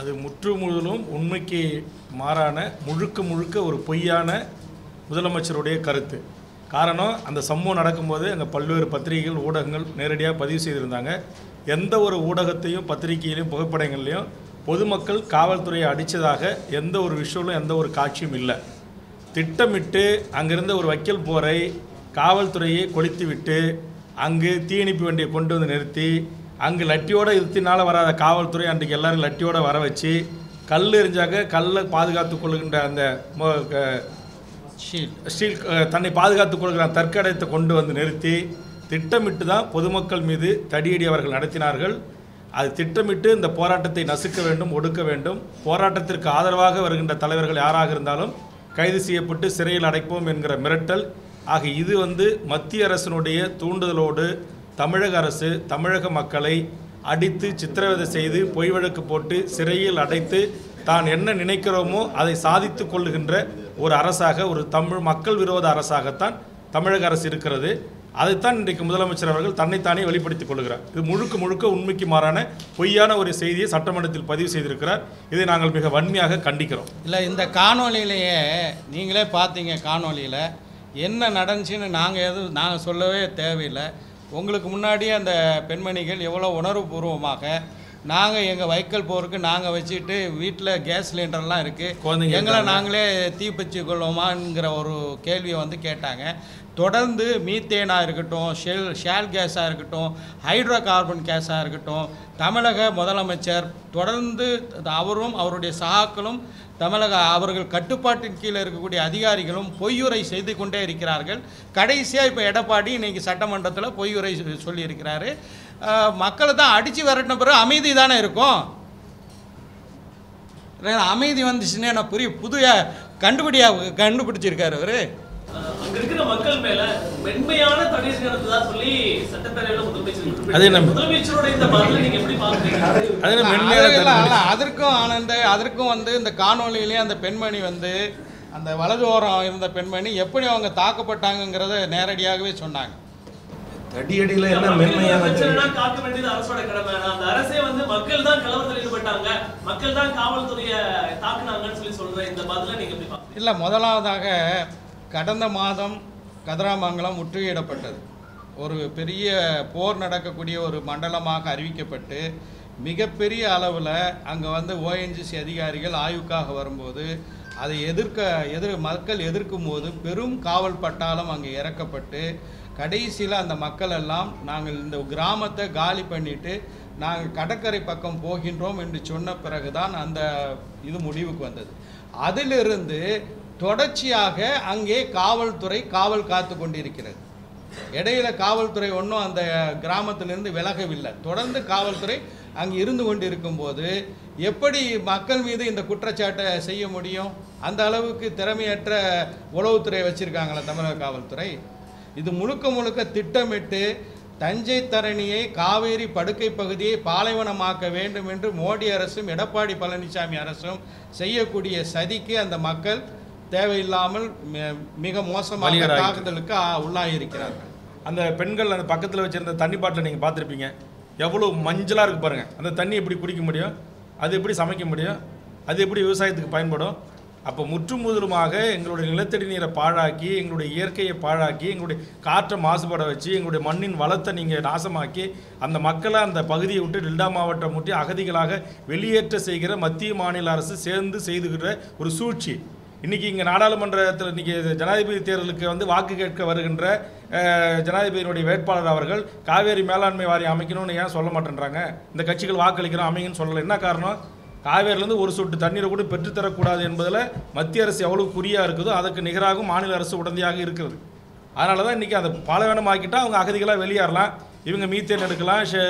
அது முற்று முழுவதும் உண்மைக்கு மாறான முழுக்க முழுக்க ஒரு பொய்யான முதலமைச்சருடைய கருத்து. காரணம் அந்த சம்பவம் நடக்கும்போது அங்கே பல்வேறு பத்திரிகைகள் ஊடகங்கள் நேரடியாக பதிவு செய்திருந்தாங்க. எந்த ஒரு ஊடகத்தையும் பத்திரிகையிலையும் புகைப்படங்கள்லையும் பொதுமக்கள் காவல்துறையை அடித்ததாக எந்த ஒரு விஷயமும் எந்த ஒரு காட்சியும் இல்லை. திட்டமிட்டு அங்கிருந்த ஒரு வக்கீல் போரை காவல்துறையை கொளுத்தி விட்டு அங்கு தீயணைப்பு வண்டியை கொண்டு வந்து நிறுத்தி அங்கு லட்டியோட இருத்தினால வராத காவல்துறை அன்றைக்கு எல்லாரும் லட்டியோட வர வச்சு கல் எறிஞ்சாக்க கல்லை பாதுகாத்து கொள்கின்ற அந்த ஸ்டீல் அஹ், தன்னை பாதுகாத்துக் கொள்கிற அந்த தற்கடத்தை கொண்டு வந்து நிறுத்தி திட்டமிட்டு தான் பொதுமக்கள் மீது தடியடி அவர்கள் நடத்தினார்கள். அது திட்டமிட்டு இந்த போராட்டத்தை நசுக்க வேண்டும் ஒடுக்க வேண்டும். போராட்டத்திற்கு ஆதரவாக வருகின்ற தலைவர்கள் யாராக இருந்தாலும் கைது செய்யப்பட்டு சிறையில் அடைப்போம் என்கிற மிரட்டல். ஆக இது வந்து மத்திய அரசினுடைய தூண்டுதலோடு தமிழக அரசு தமிழக மக்களை அடித்து சித்திரவதை செய்து பொய் வழக்கு போட்டு சிறையில் அடைத்து தான் என்ன நினைக்கிறோமோ அதை சாதித்து கொள்ளுகின்ற ஒரு அரசாக ஒரு தமிழ் மக்கள் விரோத அரசாகத்தான் தமிழக அரசு இருக்கிறது. அதைத்தான் இன்றைக்கு முதலமைச்சர் அவர்கள் தன்னைத்தானே வெளிப்படுத்திக் கொள்கிறார். இது முழுக்க முழுக்க உண்மைக்கு மாறான பொய்யான ஒரு செய்தியை சட்டமன்றத்தில் பதிவு செய்திருக்கிறார். இதை நாங்கள் மிக வன்மையாக கண்டிக்கிறோம். இல்லை இந்த காணொளியிலேயே நீங்களே பார்த்தீங்க காணொளியில் என்ன நடந்துச்சுன்னு நாங்கள் எதுவும் நாங்கள் சொல்லவே தேவையில்லை. உங்களுக்கு முன்னாடி அந்த பெண்மணிகள் எவ்வளோ உணர்வுபூர்வமாக நாங்கள் எங்கள் வைக்கல் போருக்கு நாங்கள் வச்சுட்டு வீட்டில் கேஸ் சிலிண்டர்லாம் இருக்குது எங்களை. நாங்களே தீப்பற்றி கொள்வோமாங்கிற ஒரு கேள்வியை வந்து கேட்டாங்க. தொடர்ந்து மீத்தேனாக இருக்கட்டும் ஷெல் ஷேல் கேஸாக இருக்கட்டும் ஹைட்ரோ கார்பன் கேஸாக இருக்கட்டும் தமிழக முதலமைச்சர் தொடர்ந்து அவரும் அவருடைய சகாக்களும் தமிழக அவர்கள் கட்டுப்பாட்டின் கீழே இருக்கக்கூடிய அதிகாரிகளும் பொய்யுரை செய்து கொண்டே இருக்கிறார்கள். கடைசியாக இப்போ எடப்பாடி இன்னைக்கு சட்டமன்றத்தில் பொய்யுரை சொல்லியிருக்கிறாரு. மக்களை தான் அடித்து விரட்டின பிறகு அமைதி தானே இருக்கும்? அமைதி வந்துச்சுன்னா நான் புரிய புதிய கண்டுபிடியா கண்டுபிடிச்சிருக்காரு அவரு. அதற்கும் ஆனந்த அதற்கும் வந்து இந்த காணொளியிலேயே அந்த பெண்மணி வந்து அந்த வலது ஓரம் இருந்த பெண்மணி எப்படி அவங்க தாக்கப்பட்டாங்கங்கிறத நேரடியாகவே சொன்னாங்க. தடியடியில் என்ன மென்மையான காக்க வேண்டியது அரசோட கடமை. அந்த அரசே வந்து மக்கள் தான் கலவரத்தில் ஈடுபட்டாங்க. மக்கள் தான் காவல்துறைய தாக்குனாங்கன்னு சொல்லி சொல்ற இந்த பதிலை நீங்க எப்படி இல்லை முதலாவதாக கடந்த மாதம் கதிராமங்கலம் முற்றுகையிடப்பட்டது. ஒரு பெரிய போர் நடக்கக்கூடிய ஒரு மண்டலமாக அறிவிக்கப்பட்டு மிகப்பெரிய அளவில் அங்கே வந்து ஓஎன்ஜிசி அதிகாரிகள் ஆய்வுக்காக வரும்போது அதை எதிர்க்க எதிர் மக்கள் எதிர்க்கும் போது பெரும் காவல் பட்டாளம் அங்கே இறக்கப்பட்டு கடைசியில் அந்த மக்கள் எல்லாம் நாங்கள் இந்த கிராமத்தை காலி பண்ணிட்டு நாங்கள் கடற்கரை பக்கம் போகின்றோம் என்று சொன்ன பிறகுதான் அந்த இது முடிவுக்கு வந்தது. அதிலிருந்து தொடர்ச்சியாக அங்கே காவல்துறை காவல் காத்து கொண்டிருக்கிறது. இடையில காவல்துறை ஒன்றும் அந்த கிராமத்திலிருந்து விலகவில்லை. தொடர்ந்து காவல்துறை அங்கே இருந்து கொண்டு இருக்கும்போது எப்படி மக்கள் மீது இந்த குற்றச்சாட்டை செய்ய முடியும்? அந்த அளவுக்கு திறமையற்ற உளவுத்துறை வச்சிருக்காங்களா தமிழக காவல்துறை. இது முழுக்க முழுக்க திட்டமிட்டு தஞ்சை தரணியை காவேரி படுக்கை பகுதியை பாலைவனமாக்க வேண்டும் என்று மோடி அரசும் எடப்பாடி பழனிசாமி அரசும் செய்யக்கூடிய சதிக்கு அந்த மக்கள் தேவையில்லாமல் மிக மோசமான தாக்குதலுக்கு உள்ளாகியிருக்கிறார்கள் அந்த பெண்கள் அந்த பக்கத்தில் வச்சிருந்த தண்ணி பாட்டில் நீங்கள் பார்த்துருப்பீங்க. எவ்வளோ மஞ்சளாக இருக்கு பாருங்க. அந்த தண்ணி எப்படி குடிக்க முடியும்? அது எப்படி சமைக்க முடியும்? அது எப்படி விவசாயத்துக்கு பயன்படும்? அப்போ முற்றுமுதலுமாக எங்களுடைய நிலத்தடி நீரை பாழாக்கி எங்களுடைய இயற்கையை பாழாக்கி எங்களுடைய காற்றை மாசுபட வச்சு எங்களுடைய மண்ணின் வளத்தை நீங்கள் நாசமாக்கி அந்த மக்களை அந்த பகுதியை விட்டு டெல்டா மாவட்டம் முட்டி அகதிகளாக வெளியேற்ற செய்கிற மத்திய மாநில அரசு சேர்ந்து செய்துகிற ஒரு சூழ்ச்சி. இன்றைக்கி இங்கே நாடாளுமன்றத்தில் இன்றைக்கி ஜனாதிபதி தேர்தலுக்கு வந்து வாக்கு கேட்க வருகின்ற ஜனாதிபதியினுடைய வேட்பாளர் அவர்கள் காவேரி மேலாண்மை வாரியம் அமைக்கணும்னு ஏன் சொல்ல மாட்டேன்றாங்க? இந்த கட்சிகள் வாக்களிக்கிறோம் அமைங்கன்னு சொல்லலை. என்ன காரணம்? காவேரிலேருந்து ஒரு சொட்டு தண்ணீரை கூட பெற்றுத்தரக்கூடாது என்பதில் மத்திய அரசு எவ்வளவு குறியாக இருக்குதோ அதற்கு நிகராகவும் மாநில அரசு உடந்தையாக இருக்கிறது. அதனால தான் இன்றைக்கி அதை ஆக்கிட்டால் அவங்க அகதிகளாக வெளியேறலாம். இவங்க மீத்தேன் எடுக்கலாம் ஷே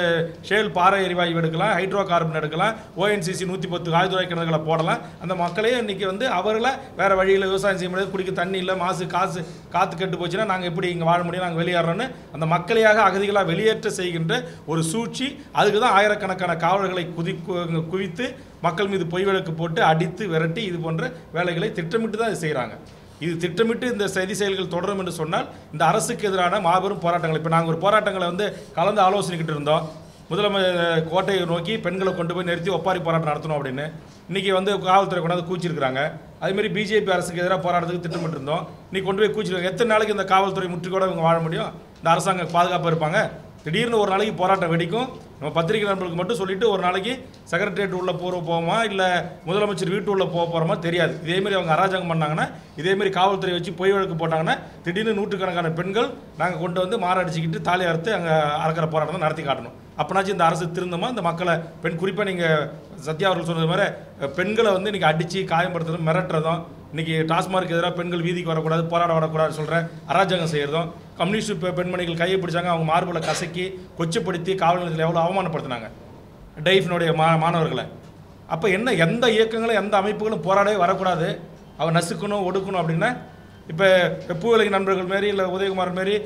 ஷேல் பாறை எரிவாயு எடுக்கலாம் ஹைட்ரோ கார்பன் எடுக்கலாம் ஓஎன்சிசி நூற்றி பத்து ஆயுதவாய் கிணறுகளை போடலாம். அந்த மக்களையும் இன்றைக்கி வந்து அவர்களை வேறு வழியில் விவசாயம் செய்ய முடியாது. குடிக்க தண்ணி இல்லை மாசு காசு காற்று கெட்டு போச்சுன்னா நாங்கள் எப்படி இங்கே வாழ முடியும் நாங்கள் வெளியேறோன்னு அந்த மக்களையாக அகதிகளாக வெளியேற்ற செய்கின்ற ஒரு சூழ்ச்சி. அதுக்கு தான் ஆயிரக்கணக்கான காவலர்களை குதி கு- குவித்து மக்கள் மீது பொய் வழக்கு போட்டு அடித்து விரட்டி இது போன்ற வேலைகளை திட்டமிட்டு தான் இது செய்கிறாங்க இது திட்டமிட்டு இந்த செய்தி செயல்கள் தொடரும் என்று சொன்னால் இந்த அரசுக்கு எதிரான மாபெரும் போராட்டங்கள். இப்போ நாங்கள் ஒரு போராட்டங்களை வந்து கலந்து ஆலோசனைக்கிட்டு இருந்தோம். முதலமை கோட்டையை நோக்கி பெண்களை கொண்டு போய் நிறுத்தி ஒப்பாரி போராட்டம் நடத்தணும் அப்படின்னு. இன்றைக்கி வந்து காவல்துறை கொண்டாந்து கூச்சிருக்கிறாங்க. அதுமாரி பிஜேபி அரசுக்கு எதிராக போராட்டத்துக்கு திட்டமிட்டு இருந்தோம். நீ கொண்டு போய் கூச்சிருக்காங்க. எத்தனை நாளைக்கு இந்த காவல்துறை முற்றுகையோட இவங்க வாழ முடியும்? இந்த அரசாங்கம் பாதுகாப்பாக இருப்பாங்க? திடீர்னு ஒரு நாளைக்கு போராட்டம் வெடிக்கும். நம்ம பத்திரிகை நண்பர்களுக்கு மட்டும் சொல்லிட்டு ஒரு நாளைக்கு செக்ரட்டரியேட் உள்ள போகிற போவோமா? இல்லை முதலமைச்சர் வீட்டு உள்ள போக போகிறோமா தெரியாது. இதேமாரி அவங்க அராஜகம் பண்ணாங்கன்னா இதேமாரி காவல்துறை வச்சு பொய் வழக்கு போட்டாங்கன்னா திடீர்னு நூற்றுக்கணக்கான பெண்கள் நாங்கள் கொண்டு வந்து மாறடிச்சிக்கிட்டு தாலி அறுத்து அங்கே அறக்கிற போராட்டத்தை நடத்தி காட்டணும். அப்போனாச்சும் இந்த அரசு திருந்தமா? இந்த மக்களை பெண் குறிப்பாக நீங்கள் சத்யா அவர்கள் சொன்னது மாதிரி பெண்களை வந்து இன்றைக்கி அடித்து காயப்படுத்துறதும் மிரட்டுறதும் இன்றைக்கி டாஸ்மார்க் எதிராக பெண்கள் வீதிக்கு வரக்கூடாது போராட வரக்கூடாது சொல்கிற அராஜகம் செய்கிறதும் கம்யூனிஸ்ட் பெண்மணிகள் கையை பிடிச்சாங்க அவங்க மார்பலை கசக்கி கொச்சப்படுத்தி காவல் நிலையத்தில் எவ்வளோ அவமானப்படுத்தினாங்க? டைஃபினுடைய மா மாணவர்களை. அப்போ என்ன எந்த இயக்கங்களும் எந்த அமைப்புகளும் போராடவே வரக்கூடாது? அவன் நசுக்கணும் ஒடுக்கணும் அப்படின்னா இப்போ பூவிலகி நண்பர்கள் மாரி இல்லை உதயகுமார் மாரி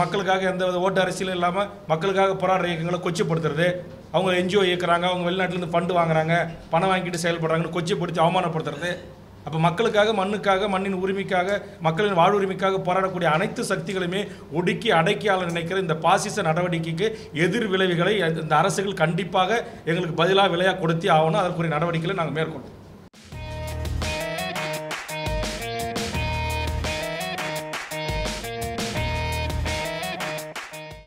மக்களுக்காக எந்த வித ஓட்டு அரசியலும் இல்லாமல் மக்களுக்காக போராடுற இயக்கங்களை கொச்சப்படுத்துறது. அவங்க என்ஜிஓ இயக்குறாங்க அவங்க வெளிநாட்டிலேருந்து ஃபண்டு வாங்குறாங்க பணம் வாங்கிட்டு செயல்படுறாங்கன்னு கொச்சப்படுத்தி அவமானப்படுத்துறது. அப்போ மக்களுக்காக மண்ணுக்காக மண்ணின் உரிமைக்காக மக்களின் வாழ்வுரிமைக்காக போராடக்கூடிய அனைத்து சக்திகளுமே ஒடுக்கி அடக்கி நினைக்கிற இந்த பாசிச நடவடிக்கைக்கு எதிர் விளைவுகளை இந்த அரசுகள் கண்டிப்பாக எங்களுக்கு பதிலாக விலையாக கொடுத்தே ஆகணும். அதற்குரிய நடவடிக்கைகளை நாங்கள் மேற்கொள்வோம்.